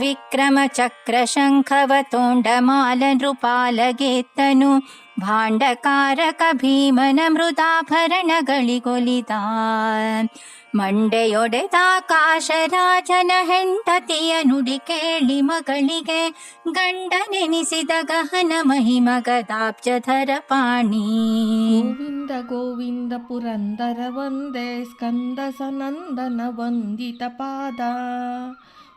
ವಿಕ್ರಮಚಕ್ರಶಂಖವತೋಂಡಮಾಲನೃಪಾಲಗೆತ್ತನು ಭಾಂಡಕಾರಕ ಭೀಮನ ಮೃದಾಭರಣಗಳಿಗೊಲಿದ ಮಂಡೆಯೊಡೆದಾಕಾಶರಾಜನ ಹೆಂಡತಿಯ ನುಡಿ ಕೇಳಿ ಮಗಳಿಗೆ ಗಂಡನೆನಿಸಿದ ಗಹನ ಮಹಿಮಗದಾಬ್ಜಧರ ಪಾಣಿ ಗೋವಿಂದ ಗೋವಿಂದ ಪುರಂದರ ವಂದೇ ಸ್ಕಂದ ಸನಂದನ ವಂದಿತ ಪಾದ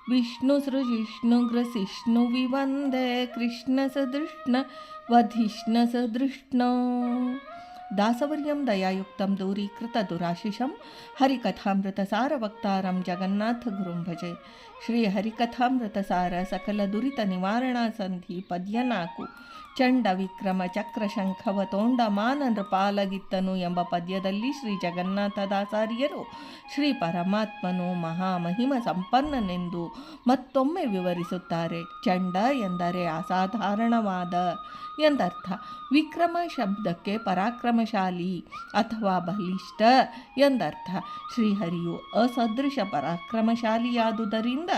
विष्णुसृजिष्णुग्रसिष्णु विवन्दे कृष्णसदृष्ण वधिष्णसदृष्ण दासवर्यं दयायुक्तं दूरीकृतदुराशिषं हरिकथामृतसारवक्तारं जगन्नाथगुरुं भजे। श्रीहरिकथामृतसार सकलदुरितनिवारणासन्धिपद्यनाकु ಚಂಡ ವಿಕ್ರಮ ಚಕ್ರ ಶಂಖವ ತೋಂಡ ಮಾನ ಪಾಲಗಿತ್ತನು ಎಂಬ ಪದ್ಯದಲ್ಲಿ ಶ್ರೀ ಜಗನ್ನಾಥದಾಸಾರ್ಯರು ಶ್ರೀ ಪರಮಾತ್ಮನು ಮಹಾಮಹಿಮ ಸಂಪನ್ನನೆಂದು ಮತ್ತೊಮ್ಮೆ ವಿವರಿಸುತ್ತಾರೆ. ಚಂಡ ಎಂದರೆ ಅಸಾಧಾರಣವಾದ ಎಂದರ್ಥ. ವಿಕ್ರಮ ಶಬ್ದಕ್ಕೆ ಪರಾಕ್ರಮಶಾಲಿ ಅಥವಾ ಬಲಿಷ್ಠ ಎಂದರ್ಥ. ಶ್ರೀಹರಿಯು ಅಸದೃಶ ಪರಾಕ್ರಮಶಾಲಿಯಾದುದರಿಂದ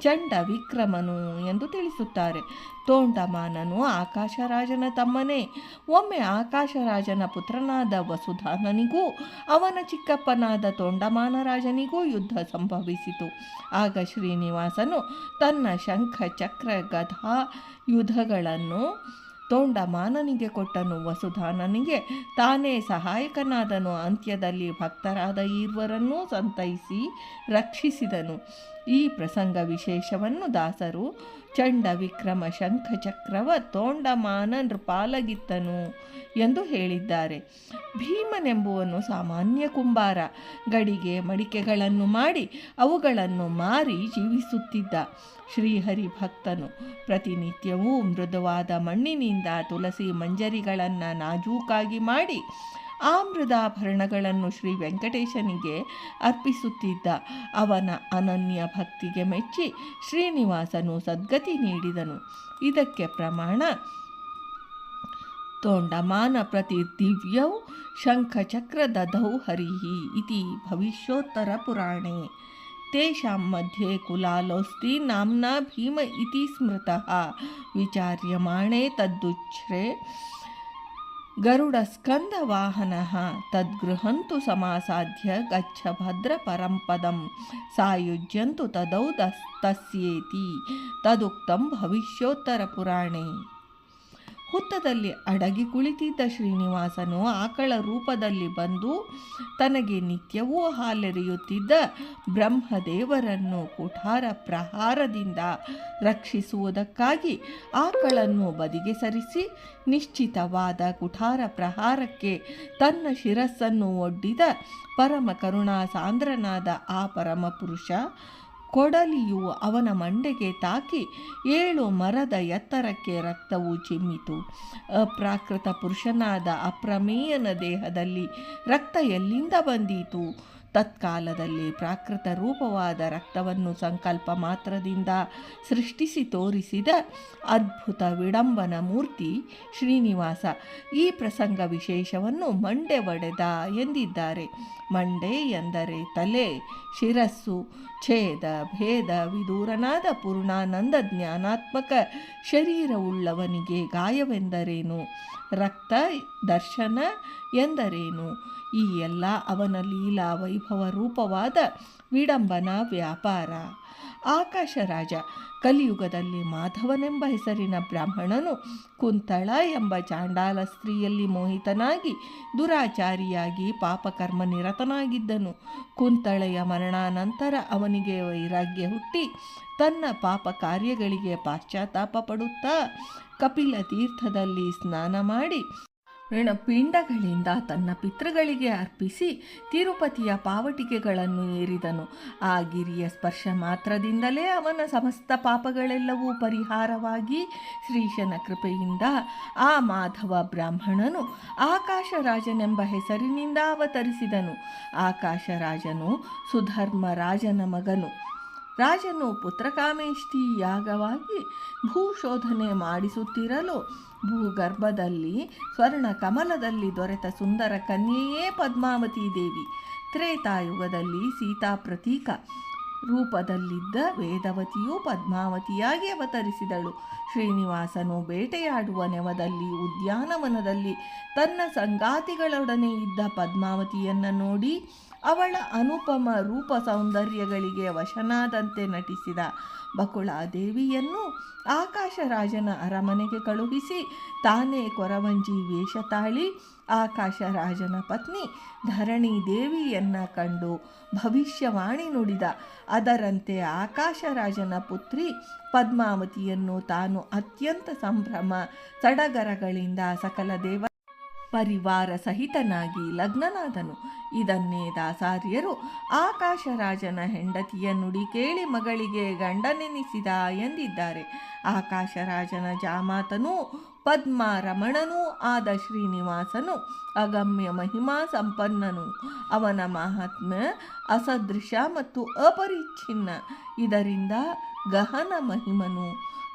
ಚಂಡ ವಿಕ್ರಮನು ಎಂದು ತಿಳಿಸುತ್ತಾರೆ. ತೋಂಡಮಾನನು ಆಕಾಶರಾಜನ ತಮ್ಮನೇ. ಒಮ್ಮೆ ಆಕಾಶರಾಜನ ಪುತ್ರನಾದ ವಸುಧಾನನಿಗೂ, ಅವನ ಚಿಕ್ಕಪ್ಪನಾದ ತೋಂಡಮಾನರಾಜನಿಗೂ ಯುದ್ಧ ಸಂಭವಿಸಿತು. ಆಗ ಶ್ರೀನಿವಾಸನು ತನ್ನ ಶಂಖ ಚಕ್ರ ಗಧಾ ಯುದ್ಧಗಳನ್ನು ತೋಂಡಮಾನನಿಗೆ ಕೊಟ್ಟನು. ವಸುಧಾನನಿಗೆ ತಾನೇ ಸಹಾಯಕನಾದನು. ಅಂತ್ಯದಲ್ಲಿ ಭಕ್ತರಾದ ಈರ್ವರನ್ನೂ ಸಂತೈಸಿ ರಕ್ಷಿಸಿದನು. ಈ ಪ್ರಸಂಗ ವಿಶೇಷವನ್ನು ದಾಸರು ಚಂಡ ವಿಕ್ರಮ ಶಂಖ ಚಕ್ರವ ತೋಂಡಮಾನ ನೃಪಾಲಗಿತ್ತನು ಎಂದು ಹೇಳಿದ್ದಾರೆ. ಭೀಮನೆಂಬುವನು ಸಾಮಾನ್ಯ ಕುಂಬಾರ. ಗಡಿಗೆ ಮಡಿಕೆಗಳನ್ನು ಮಾಡಿ ಅವುಗಳನ್ನು ಮಾರಿ ಜೀವಿಸುತ್ತಿದ್ದ ಶ್ರೀಹರಿ ಭಕ್ತನು ಪ್ರತಿನಿತ್ಯವೂ ಮೃದುವಾದ ಮಣ್ಣಿನಿಂದ ತುಳಸಿ ಮಂಜರಿಗಳನ್ನು ನಾಜೂಕಾಗಿ ಮಾಡಿ ಆ ಮೃದಾಭರಣಗಳನ್ನು ಶ್ರೀ ವೆಂಕಟೇಶನಿಗೆ ಅರ್ಪಿಸುತ್ತಿದ್ದ ಅವನ ಅನನ್ಯ ಭಕ್ತಿಗೆ ಮೆಚ್ಚಿ ಶ್ರೀನಿವಾಸನು ಸದ್ಗತಿ ನೀಡಿದನು. ಇದಕ್ಕೆ ಪ್ರಮಾಣ ತೋಂಡಮಾನ ಪ್ರತಿ ದಿವ್ಯೌ ಶಂಖಚಕ್ರದಧೌ ಹರಿಹಿ ಇತಿ ಭವಿಷ್ಯೋತ್ತರ ಪುರಾಣೆ. ತೇಷಾಂ ಮಧ್ಯೆ ಕುಲಾಲೋಸ್ತಿ ನಾಮ್ನಾ ಭೀಮ ಇತಿ ಸ್ಮೃತಃ ವಿಚಾರ್ಯಮಾಣೆ ತದ್ದುಚ್ಛ್ರೆ गरुडस्कन्धवाहनः तद्गृहन्तु समासाध्य गच्छ भद्रपरं पदं सायुज्यन्तु तदौ तस्येति। तदुक्तं भविष्योत्तरपुराणे। ಹುತ್ತದಲ್ಲಿ ಅಡಗಿ ಕುಳಿತಿದ್ದ ಶ್ರೀನಿವಾಸನು ಆಕಳ ರೂಪದಲ್ಲಿ ಬಂದು ತನಗೆ ನಿತ್ಯವೂ ಹಾಲೆರೆಯುತ್ತಿದ್ದ ಬ್ರಹ್ಮದೇವರನ್ನು ಕುಠಾರ ಪ್ರಹಾರದಿಂದ ರಕ್ಷಿಸುವುದಕ್ಕಾಗಿ ಆಕಳನ್ನು ಬದಿಗೆ ಸರಿಸಿ ನಿಶ್ಚಿತವಾದ ಕುಠಾರ ಪ್ರಹಾರಕ್ಕೆ ತನ್ನ ಶಿರಸ್ಸನ್ನು ಒಡ್ಡಿದ ಪರಮ ಕರುಣಾ ಸಾಂದ್ರನಾದ ಆ ಪರಮಪುರುಷ ಕೊಡಲಿಯು ಅವನ ಮಂಡೆಗೆ ತಾಕಿ ಏಳು ಮರದ ಎತ್ತರಕ್ಕೆ ರಕ್ತವು ಚಿಮ್ಮಿತು. ಅಪ್ರಾಕೃತ ಪುರುಷನಾದ ಅಪ್ರಮೇಯನ ದೇಹದಲ್ಲಿ ರಕ್ತ ಎಲ್ಲಿಂದ ಬಂದೀತು? ತತ್ಕಾಲದಲ್ಲಿ ಪ್ರಾಕೃತ ರೂಪವಾದ ರಕ್ತವನ್ನು ಸಂಕಲ್ಪ ಮಾತ್ರದಿಂದ ಸೃಷ್ಟಿಸಿ ತೋರಿಸಿದ ಅದ್ಭುತ ವಿಡಂಬನ ಮೂರ್ತಿ ಶ್ರೀನಿವಾಸ. ಈ ಪ್ರಸಂಗ ವಿಶೇಷವನ್ನು ಮಂಡೆ ಒಡೆದ ಎಂದಿದ್ದಾರೆ. ಮಂಡೆ ಎಂದರೆ ತಲೆ, ಶಿರಸ್ಸು, ಛೇದ, ಭೇದ, ವಿದೂರನಾದ ಪೂರ್ಣಾನಂದ ಜ್ಞಾನಾತ್ಮಕ ಶರೀರವುಳ್ಳವನಿಗೆ ಗಾಯವೆಂದರೇನು? ರಕ್ತ ದರ್ಶನ ಎಂದರೇನು? ಈ ಎಲ್ಲ ಅವನ ಲೀಲಾ ವೈಭವ ರೂಪವಾದ ವಿಡಂಬನ ವ್ಯಾಪಾರ. ಆಕಾಶರಾಜ ಕಲಿಯುಗದಲ್ಲಿ ಮಾಧವನೆಂಬ ಹೆಸರಿನ ಬ್ರಾಹ್ಮಣನು ಕುಂತಳ ಎಂಬ ಚಾಂಡಾಲ ಸ್ತ್ರೀಯಲ್ಲಿ ಮೋಹಿತನಾಗಿ ದುರಾಚಾರಿಯಾಗಿ ಪಾಪಕರ್ಮ ನಿರತನಾಗಿದ್ದನು. ಕುಂತಳೆಯ ಮರಣಾನಂತರ ಅವನಿಗೆ ವೈರಾಗ್ಯ ಹುಟ್ಟಿ ತನ್ನ ಪಾಪ ಕಾರ್ಯಗಳಿಗೆ ಪಾಶ್ಚಾತ್ತಾಪ ಪಡುತ್ತಾ ಕಪಿಲ ತೀರ್ಥದಲ್ಲಿ ಸ್ನಾನ ಮಾಡಿ ಪಿಂಡಗಳಿಂದ ತನ್ನ ಪಿತೃಗಳಿಗೆ ಅರ್ಪಿಸಿ ತಿರುಪತಿಯ ಪಾವಟಿಕೆಗಳನ್ನು ಏರಿದನು. ಆ ಗಿರಿಯ ಸ್ಪರ್ಶ ಮಾತ್ರದಿಂದಲೇ ಅವನ ಸಮಸ್ತ ಪಾಪಗಳೆಲ್ಲವೂ ಪರಿಹಾರವಾಗಿ ಶ್ರೀಶನ ಕೃಪೆಯಿಂದ ಆ ಮಾಧವ ಬ್ರಾಹ್ಮಣನು ಆಕಾಶರಾಜನೆಂಬ ಹೆಸರಿನಿಂದ ಅವತರಿಸಿದನು. ಆಕಾಶರಾಜನು ಸುಧರ್ಮರಾಜನ ಮಗನು. ರಾಜನು ಪುತ್ರಕಾಮೇಷ್ಠಿ ಯಾಗವಾಗಿ ಭೂಶೋಧನೆ ಮಾಡಿಸುತ್ತಿರಲು ಭೂಗರ್ಭದಲ್ಲಿ ಸ್ವರ್ಣ ಕಮಲದಲ್ಲಿ ದೊರೆತ ಸುಂದರ ಕನ್ಯೆಯೇ ಪದ್ಮಾವತಿ ದೇವಿ. ತ್ರೇತಾಯುಗದಲ್ಲಿ ಸೀತಾ ಪ್ರತೀಕ. ರೂಪದಲ್ಲಿದ್ದ ವೇದವತಿಯು ಪದ್ಮಾವತಿಯಾಗಿ ಅವತರಿಸಿದಳು. ಶ್ರೀನಿವಾಸನು ಬೇಟೆಯಾಡುವ ನೆವದಲ್ಲಿ, ಉದ್ಯಾನವನದಲ್ಲಿ ತನ್ನ ಸಂಗಾತಿಗಳೊಡನೆ ಇದ್ದ ಪದ್ಮಾವತಿಯನ್ನು ನೋಡಿ ಅವಳ ಅನುಪಮ ರೂಪ ಸೌಂದರ್ಯಗಳಿಗೆ ವಶನಾದಂತೆ ನಟಿಸಿದ. ಬಕುಳಾದೇವಿಯನ್ನು ಆಕಾಶರಾಜನ ಅರಮನೆಗೆ ಕಳುಹಿಸಿ ತಾನೇ ಕೊರವಂಜಿ ವೇಷ ತಾಳಿ ಆಕಾಶರಾಜನ ಪತ್ನಿ ಧರಣಿ ದೇವಿಯನ್ನು ಕಂಡು ಭವಿಷ್ಯವಾಣಿ ನುಡಿದ. ಅದರಂತೆ ಆಕಾಶರಾಜನ ಪುತ್ರಿ ಪದ್ಮಾವತಿಯನ್ನು ತಾನು ಅತ್ಯಂತ ಸಂಭ್ರಮ, ಸಡಗರಗಳಿಂದ ಸಕಲ ದೇವ ಪರಿವಾರ ಸಹಿತನಾಗಿ ಲಗ್ನನಾದನು. ಇದನ್ನೇ ದಾಸಾರ್ಯರು ಆಕಾಶರಾಜನ ಹೆಂಡತಿಯ ನುಡಿ ಕೇಳಿ ಮಗಳಿಗೆ ಗಂಡನೆನಿಸಿದ ಎಂದಿದ್ದಾರೆ. ಆಕಾಶರಾಜನ ಜಾಮಾತನೂ ಪದ್ಮ ರಮಣನೂ ಆದ ಶ್ರೀನಿವಾಸನು ಅಗಮ್ಯ ಮಹಿಮಾ ಸಂಪನ್ನನು. ಅವನ ಮಹಾತ್ಮ್ಯ ಅಸದೃಶ ಮತ್ತು ಅಪರಿಚ್ಛಿನ್ನ. ಇದರಿಂದ ಗಹನ ಮಹಿಮನು,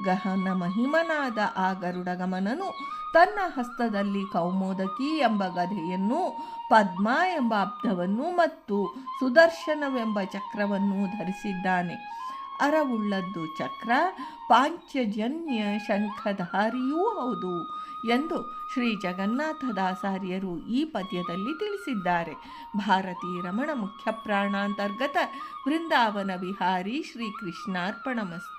ಗಹನ ಮಹಿಮನಾದ ಆ ಗರುಡಗಮನನು ತನ್ನ ಹಸ್ತದಲ್ಲಿ ಕೌಮೋದಕಿ ಎಂಬ ಗದೆಯನ್ನು, ಪದ್ಮ ಎಂಬ ಅಬ್ಧವನ್ನು ಮತ್ತು ಸುದರ್ಶನವೆಂಬ ಚಕ್ರವನ್ನು ಧರಿಸಿದ್ದಾನೆ. ಅರವುಳ್ಳದ್ದು ಚಕ್ರ ಪಾಂಚಜನ್ಯ ಶಂಖಧಾರಿಯೂ ಹೌದು ಎಂದು ಶ್ರೀ ಜಗನ್ನಾಥದಾಸಾರ್ಯರು ಈ ಪದ್ಯದಲ್ಲಿ ತಿಳಿಸಿದ್ದಾರೆ. ಭಾರತೀ ರಮಣ ಮುಖ್ಯ ಪ್ರಾಣಾಂತರ್ಗತ ವೃಂದಾವನ ವಿಹಾರಿ ಶ್ರೀ ಕೃಷ್ಣಾರ್ಪಣಮಸ್ತು